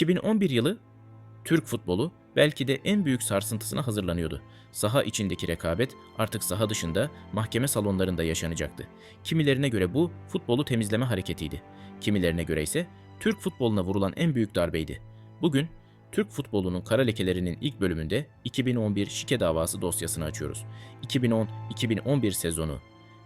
2011 yılı Türk futbolu belki de en büyük sarsıntısına hazırlanıyordu. Saha içindeki rekabet artık saha dışında mahkeme salonlarında yaşanacaktı. Kimilerine göre bu futbolu temizleme hareketiydi. Kimilerine göre ise Türk futboluna vurulan en büyük darbeydi. Bugün Türk futbolunun kara lekelerinin ilk bölümünde 2011 şike davası dosyasını açıyoruz. 2010-2011 sezonu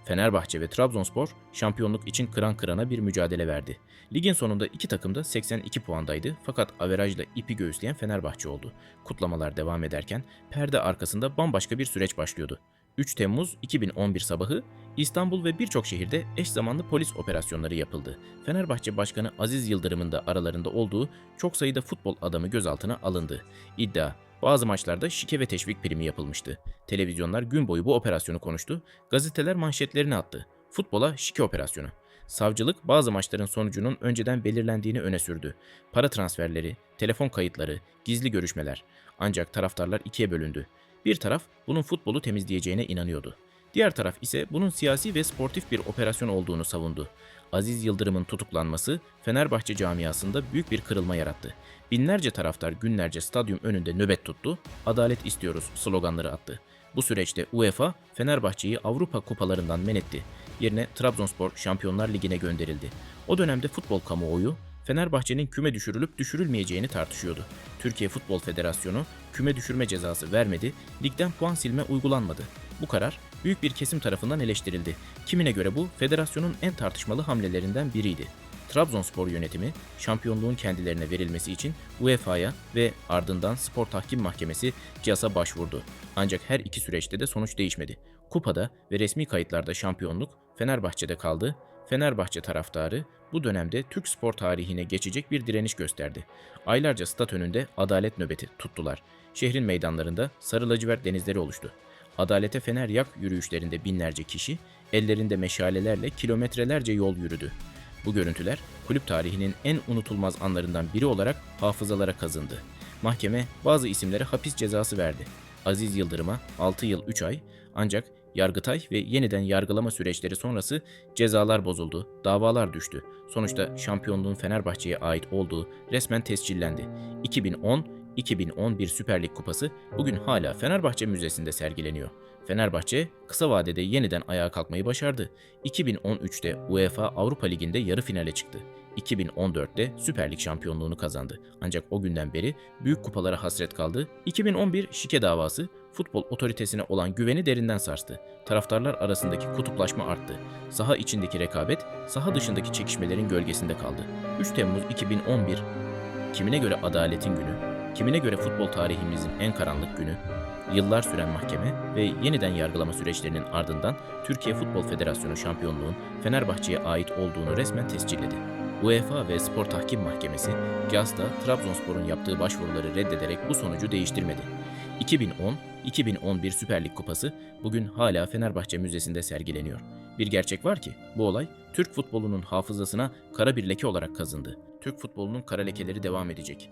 Fenerbahçe ve Trabzonspor şampiyonluk için kıran kırana bir mücadele verdi. Ligin sonunda iki takım da 82 puandaydı fakat averajla ipi göğüsleyen Fenerbahçe oldu. Kutlamalar devam ederken perde arkasında bambaşka bir süreç başlıyordu. 3 Temmuz 2011 sabahı İstanbul ve birçok şehirde eş zamanlı polis operasyonları yapıldı. Fenerbahçe Başkanı Aziz Yıldırım'ın da aralarında olduğu çok sayıda futbol adamı gözaltına alındı. İddia, bazı maçlarda şike ve teşvik primi yapılmıştı. Televizyonlar gün boyu bu operasyonu konuştu, gazeteler manşetlerini attı. Futbola şike operasyonu. Savcılık bazı maçların sonucunun önceden belirlendiğini öne sürdü. Para transferleri, telefon kayıtları, gizli görüşmeler. Ancak taraftarlar ikiye bölündü. Bir taraf bunun futbolu temizleyeceğine inanıyordu. Diğer taraf ise bunun siyasi ve sportif bir operasyon olduğunu savundu. Aziz Yıldırım'ın tutuklanması Fenerbahçe camiasında büyük bir kırılma yarattı. Binlerce taraftar günlerce stadyum önünde nöbet tuttu, adalet istiyoruz sloganları attı. Bu süreçte UEFA Fenerbahçe'yi Avrupa kupalarından men etti. Yerine Trabzonspor Şampiyonlar Ligi'ne gönderildi. O dönemde futbol kamuoyu Fenerbahçe'nin küme düşürülüp düşürülmeyeceğini tartışıyordu. Türkiye Futbol Federasyonu küme düşürme cezası vermedi, ligden puan silme uygulanmadı. Bu karar büyük bir kesim tarafından eleştirildi. Kimine göre bu federasyonun en tartışmalı hamlelerinden biriydi. Trabzonspor yönetimi şampiyonluğun kendilerine verilmesi için UEFA'ya ve ardından Spor Tahkim Mahkemesi CİAS'a başvurdu. Ancak her iki süreçte de sonuç değişmedi. Kupada ve resmi kayıtlarda şampiyonluk Fenerbahçe'de kaldı. Fenerbahçe taraftarı bu dönemde Türk spor tarihine geçecek bir direniş gösterdi. Aylarca stat önünde adalet nöbeti tuttular. Şehrin meydanlarında sarı lacivert denizleri oluştu. Adalete fener yak yürüyüşlerinde binlerce kişi ellerinde meşalelerle kilometrelerce yol yürüdü. Bu görüntüler kulüp tarihinin en unutulmaz anlarından biri olarak hafızalara kazındı. Mahkeme bazı isimlere hapis cezası verdi. Aziz Yıldırım'a 6 yıl 3 ay ancak Yargıtay ve yeniden yargılama süreçleri sonrası cezalar bozuldu, davalar düştü. Sonuçta şampiyonluğun Fenerbahçe'ye ait olduğu resmen tescillendi. 2010-2011 Süper Lig Kupası bugün hala Fenerbahçe Müzesi'nde sergileniyor. Fenerbahçe kısa vadede yeniden ayağa kalkmayı başardı. 2013'te UEFA Avrupa Ligi'nde yarı finale çıktı. 2014'te Süper Lig şampiyonluğunu kazandı. Ancak o günden beri büyük kupalara hasret kaldı. 2011 şike davası futbol otoritesine olan güveni derinden sarstı. Taraftarlar arasındaki kutuplaşma arttı. Saha içindeki rekabet, saha dışındaki çekişmelerin gölgesinde kaldı. 3 Temmuz 2011 kimine göre adaletin günü, kimine göre futbol tarihimizin en karanlık günü, yıllar süren mahkeme ve yeniden yargılama süreçlerinin ardından Türkiye Futbol Federasyonu şampiyonluğun Fenerbahçe'ye ait olduğunu resmen tescilledi. UEFA ve Spor Tahkim Mahkemesi, CİAS'ta Trabzonspor'un yaptığı başvuruları reddederek bu sonucu değiştirmedi. 2010-2011 Süper Lig Kupası bugün hala Fenerbahçe Müzesi'nde sergileniyor. Bir gerçek var ki bu olay Türk futbolunun hafızasına kara bir leke olarak kazındı. Türk futbolunun kara lekeleri devam edecek.